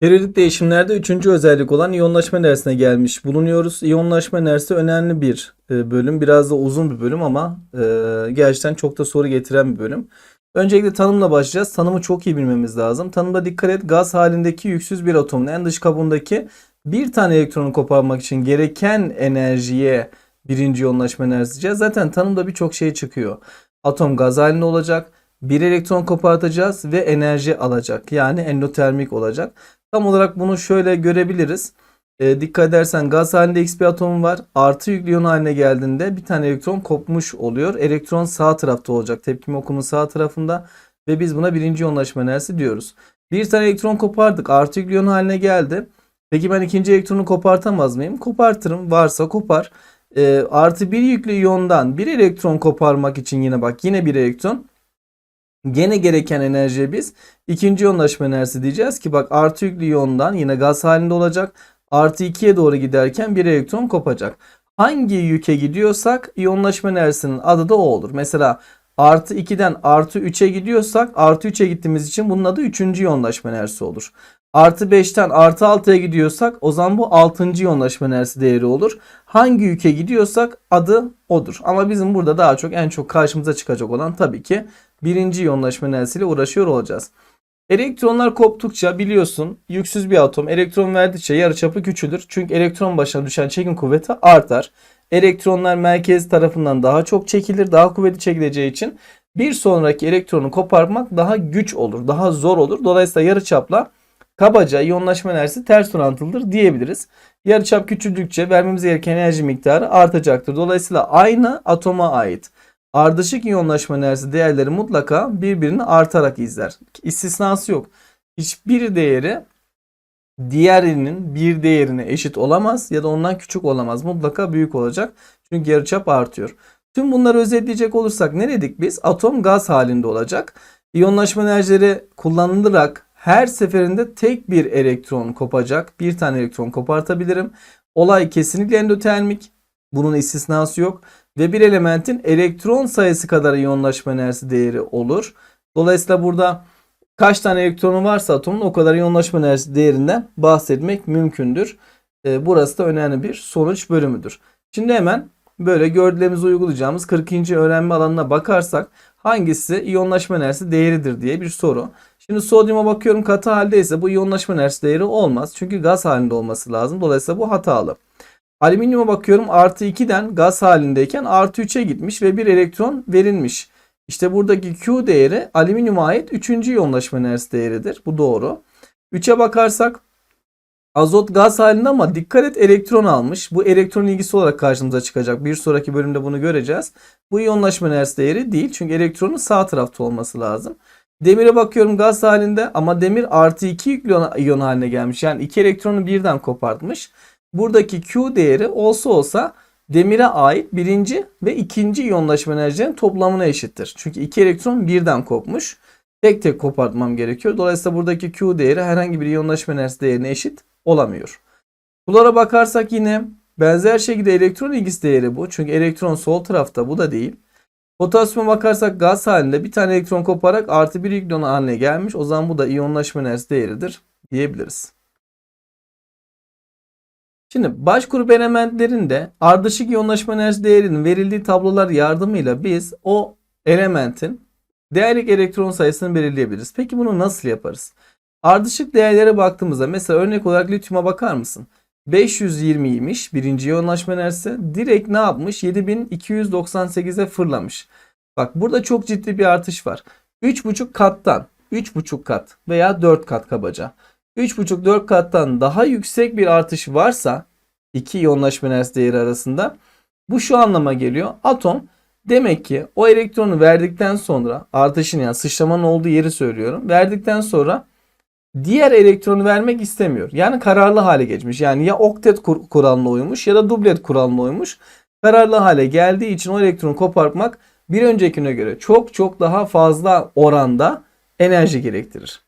Periyodik değişimlerde üçüncü özellik olan iyonlaşma enerjisine gelmiş bulunuyoruz. İyonlaşma enerjisi önemli bir e, bölüm. Biraz da uzun bir bölüm ama e, gerçekten çok da soru getiren bir bölüm. Öncelikle tanımla başlayacağız. Tanımı çok iyi bilmemiz lazım. Tanımda dikkat et gaz halindeki yüksüz bir atomun en dış kabuğundaki bir tane elektronu koparmak için gereken enerjiye birinci iyonlaşma enerjisi diyeceğiz. Zaten tanımda birçok şey çıkıyor. Atom gaz halinde olacak. Bir elektron kopartacağız ve enerji alacak. Yani endotermik olacak. Tam olarak bunu şöyle görebiliriz. E, dikkat edersen gaz halinde X bir atom var. Artı yüklü iyon haline geldiğinde bir tane elektron kopmuş oluyor. Elektron sağ tarafta olacak. Tepkime okumun sağ tarafında. Ve biz buna birinci iyonlaşma enerjisi diyoruz. Bir tane elektron kopardık. Artı yüklü iyon haline geldi. Peki ben ikinci elektronu kopartamaz mıyım? Kopartırım. Varsa kopar. E, artı bir yüklü iyondan bir elektron koparmak için yine bak yine bir elektron. Gene gereken enerjiye biz ikinci iyonlaşma enerjisi diyeceğiz ki bak artı yüklü iyondan yine gaz halinde olacak. Artı 2'ye doğru giderken bir elektron kopacak. Hangi yüke gidiyorsak iyonlaşma enerjisinin adı da o olur. Mesela artı 2'den artı 3'e gidiyorsak artı 3'e gittiğimiz için bunun adı 3. iyonlaşma enerjisi olur. Artı 5'ten artı 6'ya gidiyorsak o zaman bu 6. iyonlaşma enerjisi değeri olur. Hangi yüke gidiyorsak adı odur. Ama bizim burada daha çok en çok karşımıza çıkacak olan tabii ki birinci iyonlaşma enerjisiyle uğraşıyor olacağız. Elektronlar koptukça biliyorsun yüksüz bir atom elektron verdikçe yarıçapı küçülür. Çünkü elektron başına düşen çekim kuvveti artar. Elektronlar merkez tarafından daha çok çekilir, daha kuvvetli çekileceği için bir sonraki elektronu koparmak daha güç olur, daha zor olur. Dolayısıyla yarıçapla kabaca iyonlaşma enerjisi ters orantılıdır diyebiliriz. Yarıçap küçüldükçe vermemiz gereken enerji miktarı artacaktır. Dolayısıyla aynı atoma ait ardışık iyonlaşma enerjisi değerleri mutlaka birbirini artarak izler. İstisnası yok. Hiçbir değeri diğerinin bir değerine eşit olamaz ya da ondan küçük olamaz. Mutlaka büyük olacak. Çünkü yarıçap artıyor. Tüm bunları özetleyecek olursak ne dedik biz? Atom gaz halinde olacak. İyonlaşma enerjileri kullanılarak her seferinde tek bir elektron kopacak. Bir tane elektron kopartabilirim. Olay kesinlikle endotermik. Bunun istisnası yok. Ve bir elementin elektron sayısı kadar iyonlaşma enerjisi değeri olur. Dolayısıyla burada kaç tane elektronu varsa atomun o kadar iyonlaşma enerjisi değerinden bahsetmek mümkündür. E, burası da önemli bir sonuç bölümüdür. Şimdi hemen böyle gördüklerimizi uygulayacağımız 40. öğrenme alanına bakarsak hangisi iyonlaşma enerjisi değeridir diye bir soru. Şimdi sodyuma bakıyorum katı haldeyse bu iyonlaşma enerjisi değeri olmaz. Çünkü gaz halinde olması lazım. Dolayısıyla bu hatalı. Alüminyuma bakıyorum artı 2'den gaz halindeyken artı 3'e gitmiş ve bir elektron verilmiş. İşte buradaki Q değeri alüminyuma ait 3. iyonlaşma enerjisi değeridir. Bu doğru. 3'e bakarsak azot gaz halinde ama dikkat et elektron almış. Bu elektron ilgisi olarak karşımıza çıkacak. Bir sonraki bölümde bunu göreceğiz. Bu iyonlaşma enerjisi değeri değil. Çünkü elektronun sağ tarafta olması lazım. Demire bakıyorum gaz halinde ama demir artı 2 yüklü iyon haline gelmiş. Yani iki elektronu birden kopartmış. Buradaki Q değeri olsa olsa demire ait birinci ve ikinci iyonlaşma enerjilerinin toplamına eşittir. Çünkü iki elektron birden kopmuş. Tek tek kopartmam gerekiyor. Dolayısıyla buradaki Q değeri herhangi bir iyonlaşma enerjisi değerine eşit olamıyor. Klora bakarsak yine benzer şekilde elektron ilgisi değeri bu. Çünkü elektron sol tarafta bu da değil. Potasyuma bakarsak gaz halinde bir tane elektron koparak artı bir yüklen haline gelmiş. O zaman bu da iyonlaşma enerjisi değeridir diyebiliriz. Şimdi baş grup elementlerinde ardışık iyonlaşma enerji değerinin verildiği tablolar yardımıyla biz o elementin değerlik elektron sayısını belirleyebiliriz. Peki bunu nasıl yaparız? Ardışık değerlere baktığımızda mesela örnek olarak lityuma bakar mısın? 520'ymiş birinci iyonlaşma enerjisi. Direkt ne yapmış? 7298'e fırlamış. Bak burada çok ciddi bir artış var. 3,5 kattan 3,5 kat veya 4 kat kabaca. 3,5-4 kattan daha yüksek bir artış varsa iki iyonlaşma enerjisi değeri arasında bu şu anlama geliyor. Atom demek ki o elektronu verdikten sonra artışın yani sıçramanın olduğu yeri söylüyorum. Verdikten sonra diğer elektronu vermek istemiyor. Yani kararlı hale geçmiş. Yani ya oktet kur kuralına uymuş ya da dublet kuralına uymuş. Kararlı hale geldiği için o elektronu kopartmak bir öncekine göre çok çok daha fazla oranda enerji gerektirir.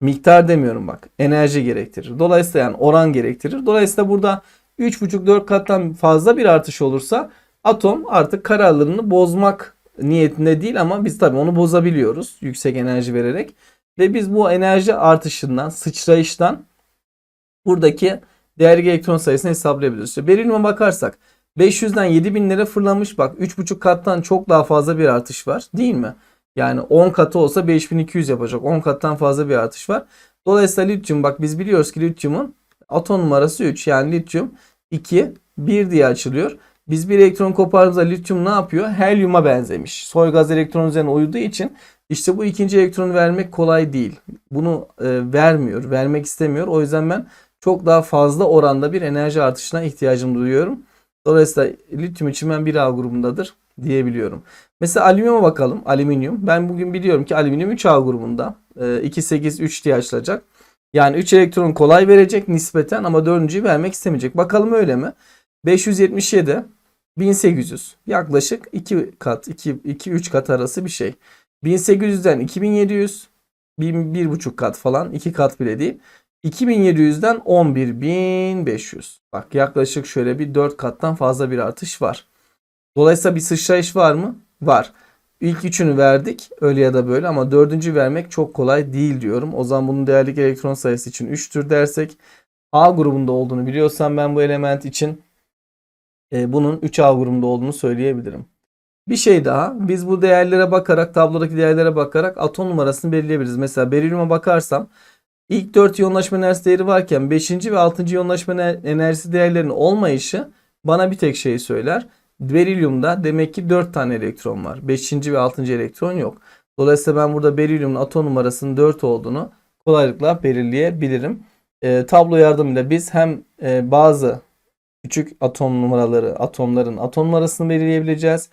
Miktar demiyorum bak. Enerji gerektirir. Dolayısıyla yani oran gerektirir. Dolayısıyla burada 3,5-4 kattan fazla bir artış olursa atom artık kararlarını bozmak niyetinde değil ama biz tabii onu bozabiliyoruz yüksek enerji vererek. Ve biz bu enerji artışından, sıçrayıştan buradaki değerli elektron sayısını hesaplayabiliriz. İşte berilyuma bakarsak 500'den 7000'lere fırlamış. Bak 3,5 kattan çok daha fazla bir artış var. Değil mi? Yani 10 katı olsa 5200 yapacak. 10 kattan fazla bir artış var. Dolayısıyla lityum bak biz biliyoruz ki lityumun atom numarası 3. Yani lityum 2 1 diye açılıyor. Biz bir elektron kopardığımızda lityum ne yapıyor? Helyuma benzemiş. Soy gaz elektron üzerine uyduğu için işte bu ikinci elektronu vermek kolay değil. Bunu e, vermiyor, vermek istemiyor. O yüzden ben çok daha fazla oranda bir enerji artışına ihtiyacım duyuyorum. Dolayısıyla lityum için ben 1A grubundadır diyebiliyorum. Mesela alüminyuma bakalım. Alüminyum. Ben bugün biliyorum ki alüminyum 3A grubunda. E, 2, 8, 3 diye açılacak. Yani 3 elektron kolay verecek nispeten ama 4.'yü vermek istemeyecek. Bakalım öyle mi? 577 1800 yaklaşık 2 kat 2 2 3 kat arası bir şey. 1800'den 2700 bir, bir buçuk kat falan 2 kat bile değil. 2700'den 11500. Bak yaklaşık şöyle bir 4 kattan fazla bir artış var. Dolayısıyla bir sıçrayış var mı? Var. İlk üçünü verdik öyle ya da böyle ama dördüncü vermek çok kolay değil diyorum. O zaman bunun değerlik elektron sayısı için 3'tür dersek A grubunda olduğunu biliyorsam ben bu element için e, bunun 3A grubunda olduğunu söyleyebilirim. Bir şey daha biz bu değerlere bakarak tablodaki değerlere bakarak atom numarasını belirleyebiliriz. Mesela berilyuma bakarsam ilk 4 iyonlaşma enerjisi değeri varken 5. ve 6. iyonlaşma ener- enerjisi değerlerinin olmayışı bana bir tek şey söyler. Berilyumda demek ki 4 tane elektron var. 5. ve 6. elektron yok. Dolayısıyla ben burada berilyumun atom numarasının 4 olduğunu kolaylıkla belirleyebilirim. E, tablo yardımıyla biz hem e, bazı küçük atom numaraları, atomların atom numarasını belirleyebileceğiz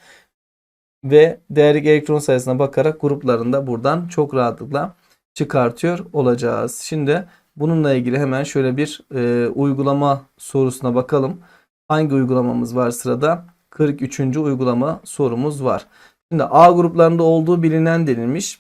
ve değerlik elektron sayısına bakarak gruplarında buradan çok rahatlıkla çıkartıyor olacağız. Şimdi bununla ilgili hemen şöyle bir e, uygulama sorusuna bakalım. Hangi uygulamamız var sırada? 43. uygulama sorumuz var. Şimdi A gruplarında olduğu bilinen denilmiş.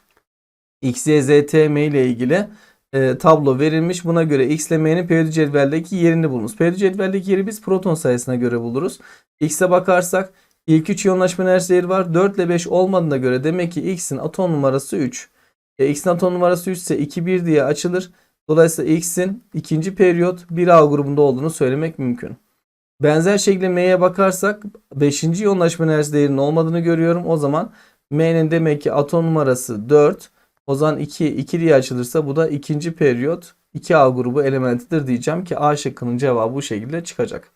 X, ile ilgili e, tablo verilmiş. Buna göre X ile M'nin periyodik cetveldeki yerini bulunuz. Periyodik cetveldeki yeri biz proton sayısına göre buluruz. X'e bakarsak ilk 3 iyonlaşma enerji değeri var. 4 ile 5 olmadığına göre demek ki X'in atom numarası 3. E, X'in atom numarası 3 ise 2 1 diye açılır. Dolayısıyla X'in ikinci periyot 1A grubunda olduğunu söylemek mümkün. Benzer şekilde M'ye bakarsak 5. iyonlaşma enerji değerinin olmadığını görüyorum. O zaman M'nin demek ki atom numarası 4. O zaman 2, 2 diye açılırsa bu da ikinci periyot 2A grubu elementidir diyeceğim ki A şıkkının cevabı bu şekilde çıkacak.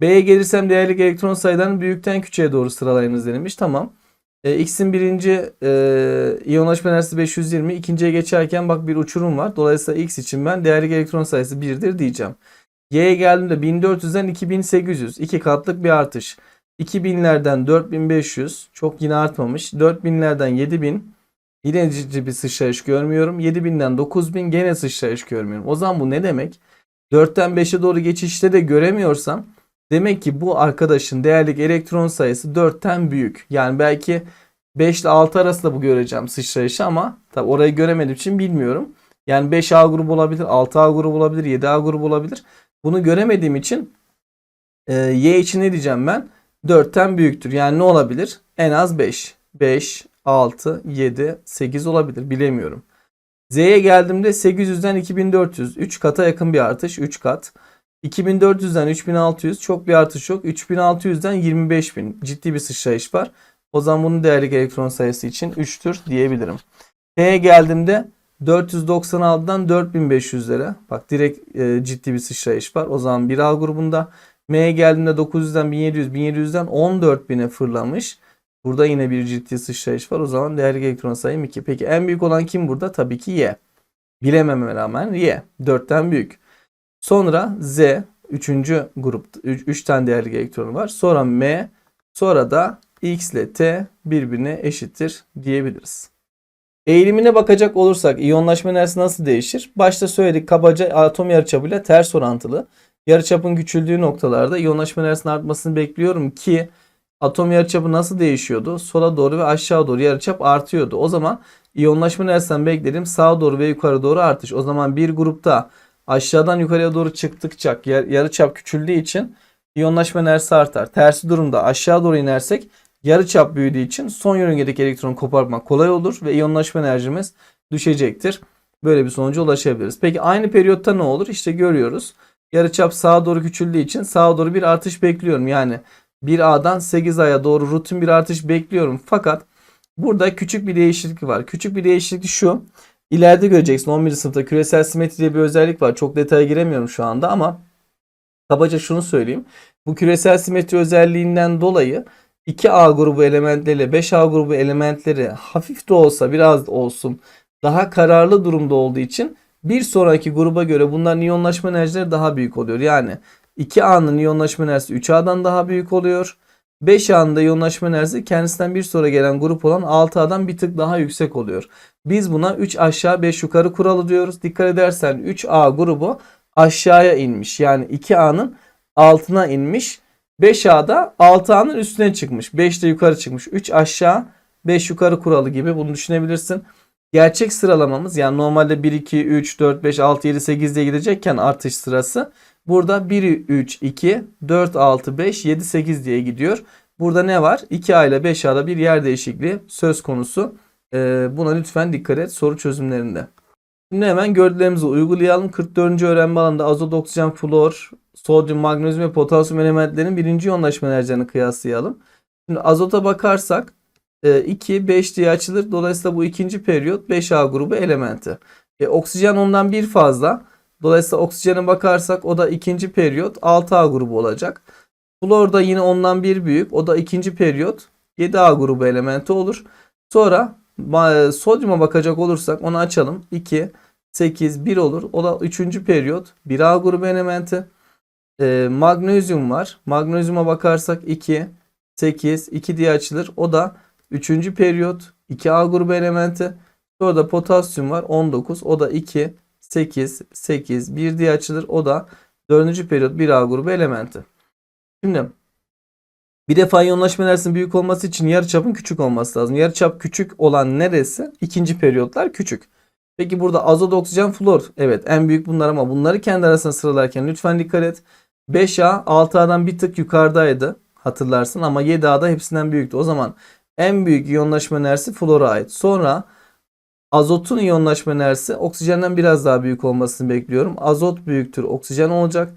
B'ye gelirsem değerlik elektron sayılarını büyükten küçüğe doğru sıralayınız denilmiş. Tamam. E, X'in birinci e, iyonlaşma enerjisi 520. ikinciye geçerken bak bir uçurum var. Dolayısıyla X için ben değerlik elektron sayısı 1'dir diyeceğim. Y'ye geldiğimde 1400'den 2800. 2 katlık bir artış. 2000'lerden 4500. Çok yine artmamış. 4000'lerden 7000. Yine ciddi bir sıçrayış görmüyorum. 7000'den 9000 gene sıçrayış görmüyorum. O zaman bu ne demek? 4'ten 5'e doğru geçişte de göremiyorsam demek ki bu arkadaşın değerlik elektron sayısı 4'ten büyük. Yani belki 5 ile 6 arasında bu göreceğim sıçrayışı ama tabi orayı göremediğim için bilmiyorum. Yani 5A grubu olabilir, 6A grubu olabilir, 7A grubu olabilir. Bunu göremediğim için e, Y için ne diyeceğim ben? 4'ten büyüktür. Yani ne olabilir? En az 5. 5, 6, 7, 8 olabilir. Bilemiyorum. Z'ye geldiğimde 800'den 2400. 3 kata yakın bir artış. 3 kat. 2400'den 3600 çok bir artış yok. 3600'den 25000 ciddi bir sıçrayış var. O zaman bunun değerlik elektron sayısı için 3'tür diyebilirim. T'ye geldiğimde 496'dan 4500'lere bak direkt e, ciddi bir sıçrayış var. O zaman 1A grubunda. M'ye geldiğimde 900'den 1700, 1700'den 14000'e fırlamış. Burada yine bir ciddi sıçrayış var. O zaman değerlik elektron sayım 2. Peki en büyük olan kim burada? Tabii ki Y. Bilememe rağmen Y. 4'ten büyük. Sonra Z 3. grup 3 tane değerlik elektronu var. Sonra M sonra da X ile T birbirine eşittir diyebiliriz. Eğilimine bakacak olursak iyonlaşma enerjisi nasıl değişir? Başta söyledik kabaca atom yarıçapıyla ters orantılı. Yarıçapın küçüldüğü noktalarda iyonlaşma enerjisinin artmasını bekliyorum ki atom yarıçapı nasıl değişiyordu? Sola doğru ve aşağı doğru yarıçap artıyordu. O zaman iyonlaşma enerjisinden bekledim sağa doğru ve yukarı doğru artış. O zaman bir grupta aşağıdan yukarıya doğru çıktıkça yarıçap küçüldüğü için iyonlaşma enerjisi artar. Tersi durumda aşağı doğru inersek yarıçap büyüdüğü için son yörüngedeki elektronu koparmak kolay olur ve iyonlaşma enerjimiz düşecektir. Böyle bir sonuca ulaşabiliriz. Peki aynı periyotta ne olur? İşte görüyoruz. Yarıçap sağa doğru küçüldüğü için sağa doğru bir artış bekliyorum. Yani 1A'dan 8A'ya doğru rutin bir artış bekliyorum. Fakat burada küçük bir değişiklik var. Küçük bir değişiklik şu. İleride göreceksin 11. sınıfta küresel simetri diye bir özellik var. Çok detaya giremiyorum şu anda ama kabaca şunu söyleyeyim. Bu küresel simetri özelliğinden dolayı 2A grubu elementleriyle 5A grubu elementleri hafif de olsa biraz da olsun daha kararlı durumda olduğu için bir sonraki gruba göre bunların iyonlaşma enerjileri daha büyük oluyor. Yani 2A'nın iyonlaşma enerjisi 3A'dan daha büyük oluyor. 5A'nın da iyonlaşma enerjisi kendisinden bir sonra gelen grup olan 6A'dan bir tık daha yüksek oluyor. Biz buna 3 aşağı 5 yukarı kuralı diyoruz. Dikkat edersen 3A grubu aşağıya inmiş. Yani 2A'nın altına inmiş. 5A'da 6A'nın üstüne çıkmış. 5 de yukarı çıkmış. 3 aşağı 5 yukarı kuralı gibi bunu düşünebilirsin. Gerçek sıralamamız yani normalde 1, 2, 3, 4, 5, 6, 7, 8 diye gidecekken artış sırası burada 1, 3, 2, 4, 6, 5, 7, 8 diye gidiyor. Burada ne var? 2A ile 5A'da bir yer değişikliği söz konusu. Ee, buna lütfen dikkat et soru çözümlerinde. Şimdi hemen gördüklerimizi uygulayalım. 44. öğrenme alanında azot, oksijen, flor, sodyum, magnezyum ve potasyum elementlerinin birinci yoğunlaşma enerjilerini kıyaslayalım. Şimdi azota bakarsak 2, 5 diye açılır. Dolayısıyla bu ikinci periyot 5A grubu elementi. E, oksijen ondan bir fazla. Dolayısıyla oksijene bakarsak o da ikinci periyot 6A grubu olacak. Flor da yine ondan bir büyük. O da ikinci periyot 7A grubu elementi olur. Sonra sodyuma bakacak olursak onu açalım. 2, 8, 1 olur. O da üçüncü periyot 1A grubu elementi. E, magnezyum var. Magnezyuma bakarsak 2, 8, 2 diye açılır. O da Üçüncü periyot 2A grubu elementi. Sonra da potasyum var 19. O da 2, 8, 8, 1 diye açılır. O da dördüncü periyot 1A grubu elementi. Şimdi bir defa iyonlaşma enerjisinin büyük olması için yarıçapın küçük olması lazım. Yarıçap küçük olan neresi? İkinci periyotlar küçük. Peki burada azot, oksijen, flor. Evet en büyük bunlar ama bunları kendi arasında sıralarken lütfen dikkat et. 5A 6A'dan bir tık yukarıdaydı hatırlarsın ama 7A'da hepsinden büyüktü. O zaman en büyük iyonlaşma enerjisi flora ait. Sonra azotun iyonlaşma enerjisi oksijenden biraz daha büyük olmasını bekliyorum. Azot büyüktür oksijen olacak.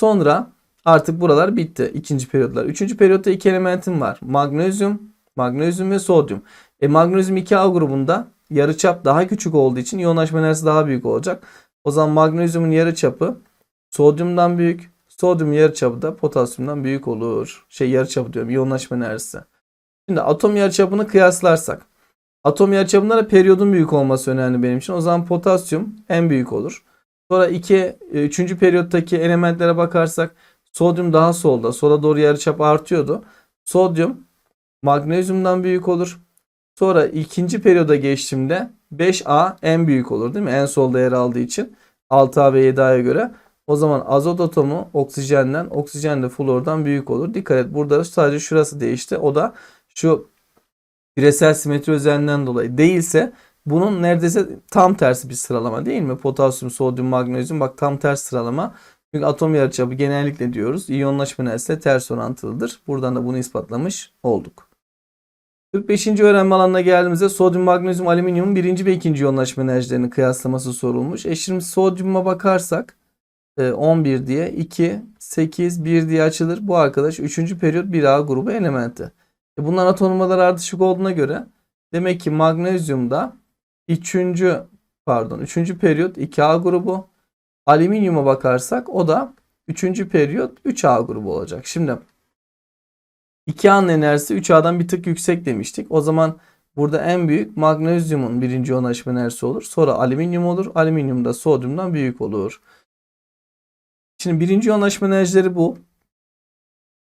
Sonra artık buralar bitti. ikinci periyotlar. Üçüncü periyotta iki elementim var. Magnezyum, magnezyum ve sodyum. E, magnezyum 2A grubunda yarıçap daha küçük olduğu için iyonlaşma enerjisi daha büyük olacak. O zaman magnezyumun yarıçapı sodyumdan büyük. Sodyum yarıçapı da potasyumdan büyük olur. Şey yarıçapı diyorum iyonlaşma enerjisi. Şimdi atom yarıçapını kıyaslarsak. Atom yarıçapında da periyodun büyük olması önemli benim için. O zaman potasyum en büyük olur. Sonra 2 3. periyottaki elementlere bakarsak sodyum daha solda. Sola doğru yarıçap artıyordu. Sodyum magnezyumdan büyük olur. Sonra ikinci periyoda geçtiğimde 5A en büyük olur değil mi? En solda yer aldığı için 6A ve 7A'ya göre. O zaman azot atomu oksijenden, oksijen de flordan büyük olur. Dikkat et burada sadece şurası değişti. O da şu küresel simetri özelliğinden dolayı değilse bunun neredeyse tam tersi bir sıralama değil mi? Potasyum, sodyum, magnezyum bak tam ters sıralama. Çünkü atom yarıçapı genellikle diyoruz iyonlaşma enerjisiyle ters orantılıdır. Buradan da bunu ispatlamış olduk. 45. öğrenme alanına geldiğimizde sodyum, magnezyum, alüminyum birinci ve ikinci iyonlaşma enerjilerinin kıyaslaması sorulmuş. E şimdi sodyuma bakarsak 11 diye 2, 8, 1 diye açılır. Bu arkadaş 3. periyot 1A grubu elementi. E bunların atomları ardışık olduğuna göre demek ki magnezyumda 3. pardon 3. periyot 2A grubu. Alüminyuma bakarsak o da 3. periyot 3A grubu olacak. Şimdi 2A'nın enerjisi 3A'dan bir tık yüksek demiştik. O zaman burada en büyük magnezyumun birinci yoğunlaşma enerjisi olur. Sonra alüminyum olur. Alüminyum da sodyumdan büyük olur. Şimdi birinci yoğunlaşma enerjileri bu.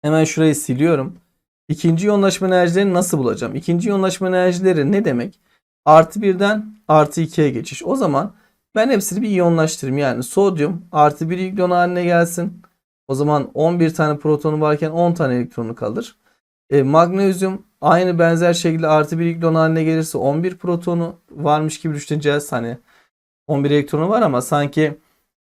Hemen şurayı siliyorum. İkinci yoğunlaşma enerjilerini nasıl bulacağım? İkinci yoğunlaşma enerjileri ne demek? Artı birden artı ikiye geçiş. O zaman ben hepsini bir iyonlaştırayım. Yani sodyum artı bir yüklü haline gelsin. O zaman 11 tane protonu varken 10 tane elektronu kalır. E, magnezyum aynı benzer şekilde artı bir yüklü haline gelirse 11 protonu varmış gibi düşüneceğiz. Hani 11 elektronu var ama sanki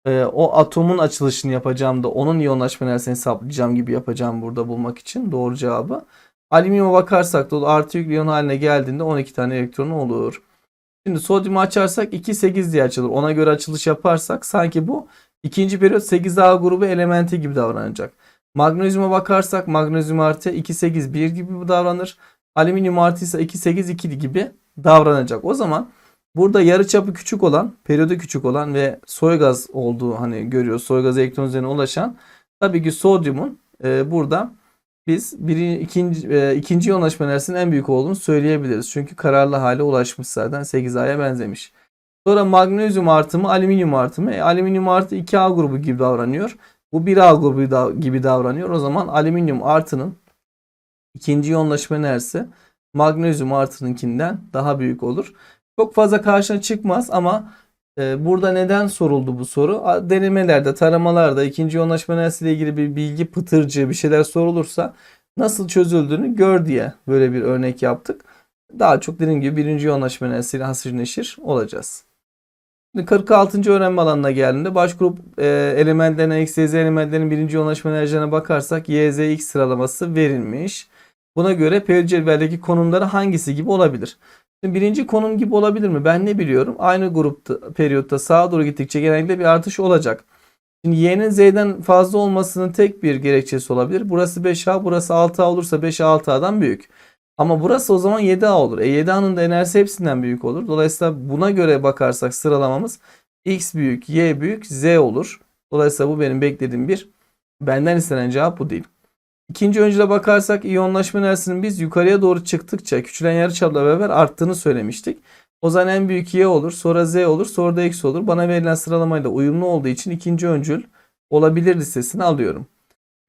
e, o atomun açılışını yapacağım da onun iyonlaşma enerjisini hesaplayacağım gibi yapacağım burada bulmak için doğru cevabı. Alüminyuma bakarsak da artı yüklü iyon haline geldiğinde 12 tane elektronu olur. Şimdi sodyumu açarsak 2 8 diye açılır. Ona göre açılış yaparsak sanki bu İkinci periyot 8A grubu elementi gibi davranacak. Magnezyuma bakarsak magnezyum artı 2 8 1 gibi davranır. Alüminyum artı ise 2 8 2 gibi davranacak. O zaman burada yarıçapı küçük olan, periyodu küçük olan ve soy gaz olduğu hani görüyoruz. Soy gaz elektron üzerine ulaşan tabii ki sodyumun e, burada biz biri, ikinci, e, ikinci yoğunlaşma enerjisinin en büyük olduğunu söyleyebiliriz. Çünkü kararlı hale ulaşmış zaten 8A'ya benzemiş. Sonra magnezyum artımı, alüminyum artımı. E, alüminyum artı 2A grubu gibi davranıyor. Bu 1A grubu da, gibi davranıyor. O zaman alüminyum artının ikinci yoğunlaşma enerjisi magnezyum artınınkinden daha büyük olur. Çok fazla karşına çıkmaz ama burada neden soruldu bu soru? Denemelerde, taramalarda ikinci yoğunlaşma enerjisiyle ilgili bir bilgi pıtırcı bir şeyler sorulursa nasıl çözüldüğünü gör diye böyle bir örnek yaptık. Daha çok dediğim gibi birinci yoğunlaşma enerjisiyle hasır neşir olacağız. Şimdi 46. öğrenme alanına geldiğinde baş grup e, elementlerine x, y, z elementlerinin birinci yoğunlaşma enerjilerine bakarsak y, z, x sıralaması verilmiş. Buna göre periyot cetveldeki konumları hangisi gibi olabilir? Birinci konum gibi olabilir mi? Ben ne biliyorum? Aynı grupta periyotta sağa doğru gittikçe genellikle bir artış olacak. Şimdi y'nin z'den fazla olmasının tek bir gerekçesi olabilir. Burası 5a, burası 6a olursa 5a 6a'dan büyük. Ama burası o zaman 7a olur. E 7a'nın da enerjisi hepsinden büyük olur. Dolayısıyla buna göre bakarsak sıralamamız x büyük, y büyük, z olur. Dolayısıyla bu benim beklediğim bir benden istenen cevap bu değil. İkinci öncüle bakarsak iyonlaşma enerjisinin biz yukarıya doğru çıktıkça küçülen yarıçapla beraber arttığını söylemiştik. O zaman en büyük y olur, sonra z olur, sonra da x olur. Bana verilen sıralamayla uyumlu olduğu için ikinci öncül olabilir listesini alıyorum.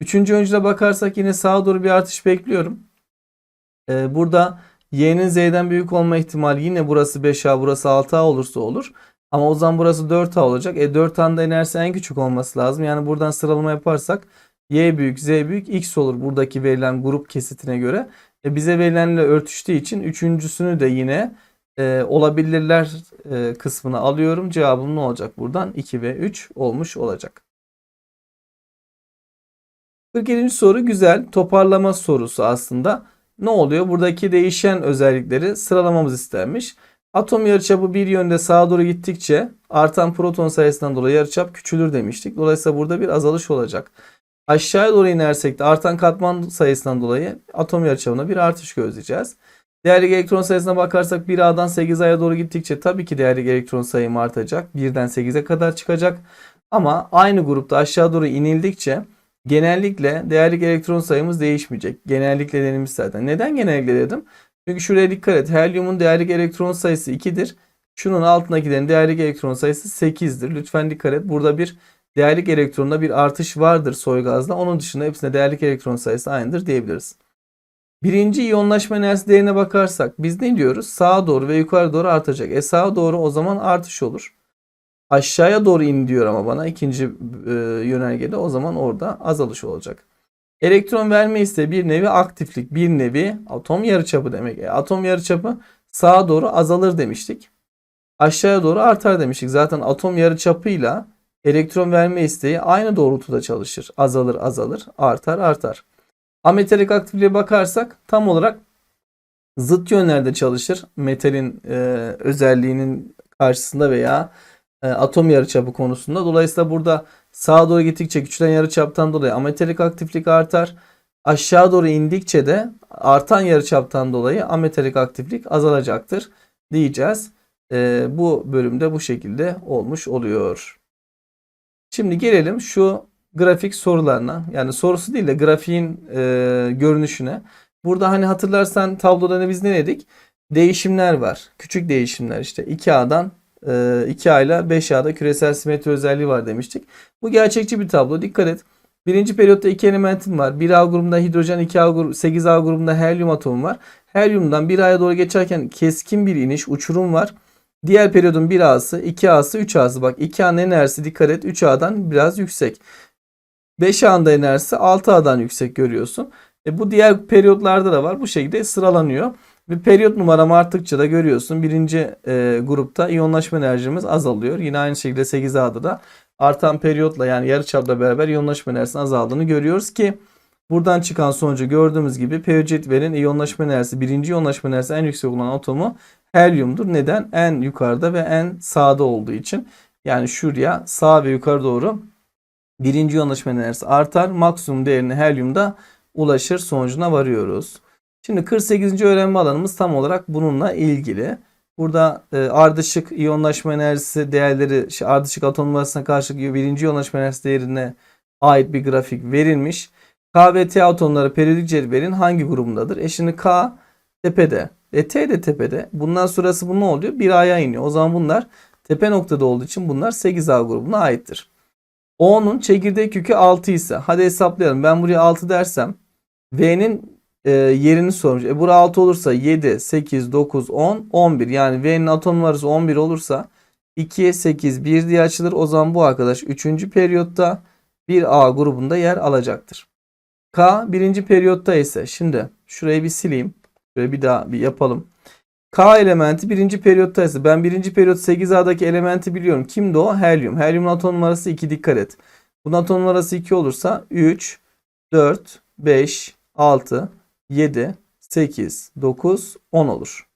Üçüncü öncüle bakarsak yine sağa doğru bir artış bekliyorum. Ee, burada y'nin z'den büyük olma ihtimali yine burası 5a, burası 6a olursa olur. Ama o zaman burası 4a olacak. E 4a'nın da enerjisi en küçük olması lazım. Yani buradan sıralama yaparsak y büyük, z büyük, x olur buradaki verilen grup kesitine göre. E bize verilenle örtüştüğü için üçüncüsünü de yine e, olabilirler e, kısmına alıyorum. Cevabım ne olacak buradan? 2 ve 3 olmuş olacak. 47. soru güzel. Toparlama sorusu aslında. Ne oluyor? Buradaki değişen özellikleri sıralamamız istenmiş. Atom yarıçapı bir yönde sağa doğru gittikçe artan proton sayısından dolayı yarıçap küçülür demiştik. Dolayısıyla burada bir azalış olacak. Aşağıya doğru inersek de artan katman sayısından dolayı atom yarıçapına bir artış gözleyeceğiz. Değerli elektron sayısına bakarsak 1A'dan 8A'ya doğru gittikçe tabii ki değerli elektron sayım artacak. 1'den 8'e kadar çıkacak. Ama aynı grupta aşağı doğru inildikçe genellikle değerli elektron sayımız değişmeyecek. Genellikle denilmiş zaten. Neden genellikle dedim? Çünkü şuraya dikkat et. Helyumun değerli elektron sayısı 2'dir. Şunun altındakilerin değerli elektron sayısı 8'dir. Lütfen dikkat et. Burada bir değerli elektronda bir artış vardır soy gazda. Onun dışında hepsinde değerli elektron sayısı aynıdır diyebiliriz. Birinci iyonlaşma enerjisi değerine bakarsak biz ne diyoruz? Sağa doğru ve yukarı doğru artacak. E sağa doğru o zaman artış olur. Aşağıya doğru in diyor ama bana ikinci e, yönergede o zaman orada azalış olacak. Elektron verme ise bir nevi aktiflik, bir nevi atom yarıçapı demek. E, atom yarıçapı sağa doğru azalır demiştik. Aşağıya doğru artar demiştik. Zaten atom yarıçapıyla elektron verme isteği aynı doğrultuda çalışır. Azalır azalır, artar artar. Ametalik aktifliğe bakarsak tam olarak zıt yönlerde çalışır. Metalin e, özelliğinin karşısında veya e, atom yarıçapı konusunda. Dolayısıyla burada sağa doğru gittikçe küçülen yarıçaptan dolayı ametalik aktiflik artar. Aşağı doğru indikçe de artan yarıçaptan dolayı ametalik aktiflik azalacaktır diyeceğiz. E, bu bölümde bu şekilde olmuş oluyor. Şimdi gelelim şu grafik sorularına. Yani sorusu değil de grafiğin e, görünüşüne. Burada hani hatırlarsan tabloda ne biz ne dedik? Değişimler var. Küçük değişimler işte 2A'dan e, 2A ile 5A'da küresel simetri özelliği var demiştik. Bu gerçekçi bir tablo. Dikkat et. Birinci periyotta iki elementim var. 1A grubunda hidrojen, 2A grubu, 8A grubunda helyum atomu var. Helyumdan 1A'ya doğru geçerken keskin bir iniş, uçurum var. Diğer periyodun 1A'sı, 2A'sı, 3A'sı. Bak 2A'nın enerjisi dikkat et 3A'dan biraz yüksek. 5A'nın da enerjisi 6A'dan yüksek görüyorsun. E bu diğer periyotlarda da var. Bu şekilde sıralanıyor. Ve periyot numaram arttıkça da görüyorsun. Birinci e, grupta iyonlaşma enerjimiz azalıyor. Yine aynı şekilde 8A'da da artan periyotla yani yarıçapla beraber iyonlaşma enerjisinin azaldığını görüyoruz ki buradan çıkan sonucu gördüğümüz gibi periyot cetvelin iyonlaşma enerjisi birinci iyonlaşma enerjisi en yüksek olan atomu helyumdur. Neden? En yukarıda ve en sağda olduğu için. Yani şuraya sağ ve yukarı doğru birinci yoğunlaşma enerjisi artar. Maksimum değerine helyumda ulaşır sonucuna varıyoruz. Şimdi 48. öğrenme alanımız tam olarak bununla ilgili. Burada e, ardışık iyonlaşma enerjisi değerleri, ardışık atom numarasına karşılık birinci iyonlaşma enerjisi değerine ait bir grafik verilmiş. K ve T atomları periyodik cetvelin hangi grubundadır? E şimdi K tepede, e T de tepede. Bundan sonrası bu ne oluyor? 1A'ya iniyor. O zaman bunlar tepe noktada olduğu için bunlar 8A grubuna aittir. O'nun çekirdek yükü 6 ise hadi hesaplayalım. Ben buraya 6 dersem V'nin e, yerini sormuş. E bura 6 olursa 7, 8, 9, 10, 11. Yani V'nin atom numarası 11 olursa 2, 8, 1 diye açılır. O zaman bu arkadaş 3. periyotta 1A grubunda yer alacaktır. K birinci periyotta ise şimdi şurayı bir sileyim. Şöyle bir daha bir yapalım. K elementi birinci periyotta ise ben birinci periyot 8A'daki elementi biliyorum. Kimdi o? Helyum. Helyumun atom numarası 2 dikkat et. Bunun atom numarası 2 olursa 3, 4, 5, 6, 7, 8, 9, 10 olur.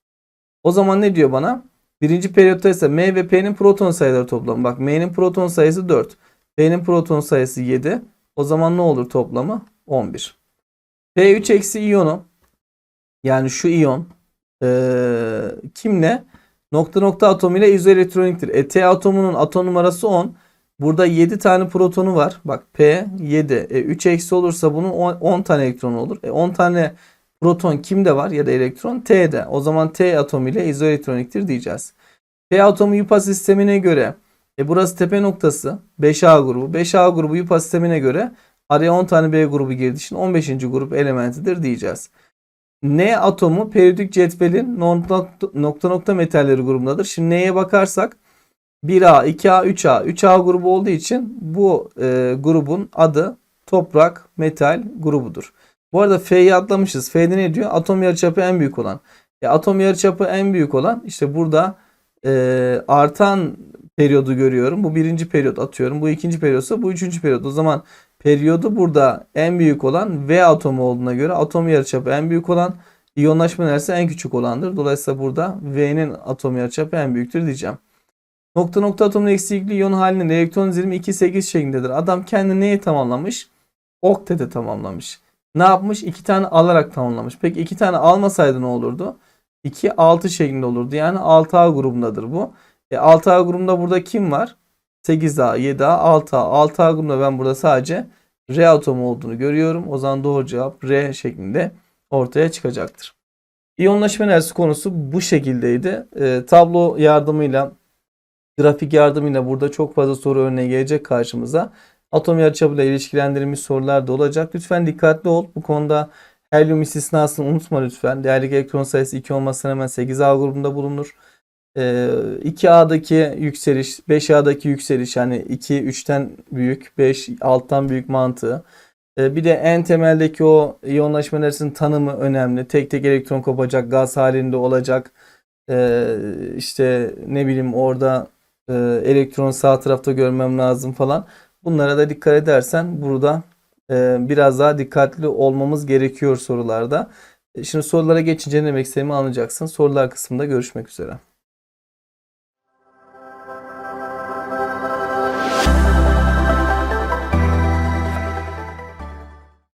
O zaman ne diyor bana? Birinci periyotta ise M ve P'nin proton sayıları toplamı. Bak M'nin proton sayısı 4. P'nin proton sayısı 7. O zaman ne olur toplamı? 11. P3 eksi iyonu yani şu iyon ee, kimle? Nokta nokta atomuyla izoelektroniktir. E, T atomunun atom numarası 10. Burada 7 tane protonu var. Bak P 7. E, 3 eksi olursa bunun 10, 10 tane elektronu olur. E, 10 tane proton kimde var ya da elektron? T'de. O zaman T atomuyla izoelektroniktir diyeceğiz. P atomu yupa sistemine göre e burası tepe noktası 5A grubu. 5A grubu yupa sistemine göre araya 10 tane B grubu girdiği için 15. grup elementidir diyeceğiz. N atomu periyodik cetvelin nokta nokta, nokta metalleri grubundadır. Şimdi N'ye bakarsak 1A, 2A, 3A. 3A grubu olduğu için bu e, grubun adı toprak metal grubudur. Bu arada F'yi atlamışız. F'de ne diyor? Atom yarıçapı en büyük olan. E, atom yarıçapı en büyük olan işte burada e, artan periyodu görüyorum. Bu birinci periyot atıyorum. Bu ikinci periyotsa bu üçüncü periyot. O zaman periyodu burada en büyük olan V atomu olduğuna göre atom yarıçapı en büyük olan iyonlaşma enerjisi en küçük olandır. Dolayısıyla burada V'nin atom yarıçapı en büyüktür diyeceğim. Nokta nokta atomun eksikli iyon halinin elektron dizilimi 2-8 şeklindedir. Adam kendi neyi tamamlamış? Oktete tamamlamış. Ne yapmış? 2 tane alarak tamamlamış. Peki 2 tane almasaydı ne olurdu? 2 6 şeklinde olurdu. Yani 6A grubundadır bu. E 6A grubunda burada kim var? 8A, 7A, 6A. 6A grubunda ben burada sadece R atomu olduğunu görüyorum. O zaman doğru cevap R şeklinde ortaya çıkacaktır. İyonlaşma enerjisi konusu bu şekildeydi. E, tablo yardımıyla, grafik yardımıyla burada çok fazla soru örneği gelecek karşımıza. Atom yarıçapıyla ilişkilendirilmiş sorular da olacak. Lütfen dikkatli ol. Bu konuda helyum istisnasını unutma lütfen. Değerli elektron sayısı 2 olmasına hemen 8A grubunda bulunur. 2A'daki Ee, yükseliş, 5A'daki yükseliş yani 2 3'ten büyük, 5 alttan büyük mantığı. Ee, Bir de en temeldeki o iyonlaşma enerjisinin tanımı önemli. Tek tek elektron kopacak, gaz halinde olacak. Ee, işte ne bileyim orada e, elektron sağ tarafta görmem lazım falan. Bunlara da dikkat edersen burada e, biraz daha dikkatli olmamız gerekiyor sorularda. E, Şimdi sorulara geçince ne demek istediğimi anlayacaksın. Sorular kısmında görüşmek üzere.